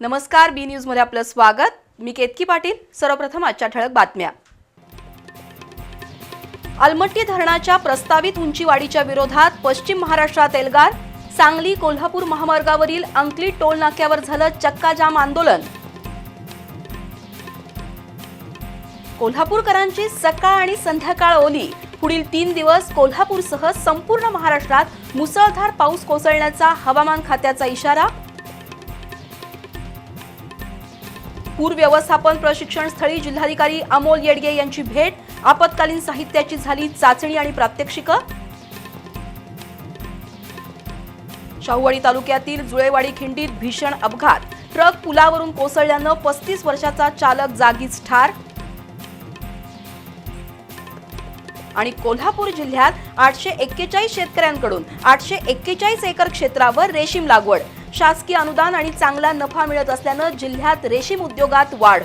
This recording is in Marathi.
नमस्कार बी न्यूजमध्ये आपलं स्वागत. मी केतकी पाटील सर्वप्रथम आजच्या ठळक बातम्या. अलमट्टी धरणाच्या प्रस्तावित उंचीवाढीच्या विरोधात पश्चिम महाराष्ट्रात एल्गार सांगली कोल्हापूर महामार्गावरील अंकली टोल नाक्यावर झालं चक्काजाम आंदोलन. कोल्हापूरकरांची सकाळ आणि संध्याकाळ ओली. पुढील तीन दिवस कोल्हापूरसह संपूर्ण महाराष्ट्रात मुसळधार पाऊस कोसळण्याचा हवामान खात्याचा इशारा पूर व्यवस्थापन प्रशिक्षण स्थळी जिल्हाधिकारी अमोल येडगे यांची भेट आपत्कालीन साहित्याची झाली चाचणी आणि प्रात्यक्षिकं. शाहूवाडी तालुक्यातील जुळेवाडी खिंडीत भीषण अपघात. ट्रक पुलावरून कोसळल्यानं पस्तीस वर्षाचा चालक जागीच ठार. आणि कोल्हापूर जिल्ह्यात आठशे एक्केचाळीस शेतकऱ्यांकडून आठशे एक्केचाळीस एकर क्षेत्रावर रेशीम लागवड. शासकीय अनुदान आणि चांगला नफा मिळत असल्यानं जिल्ह्यात रेशीम उद्योगात वाढ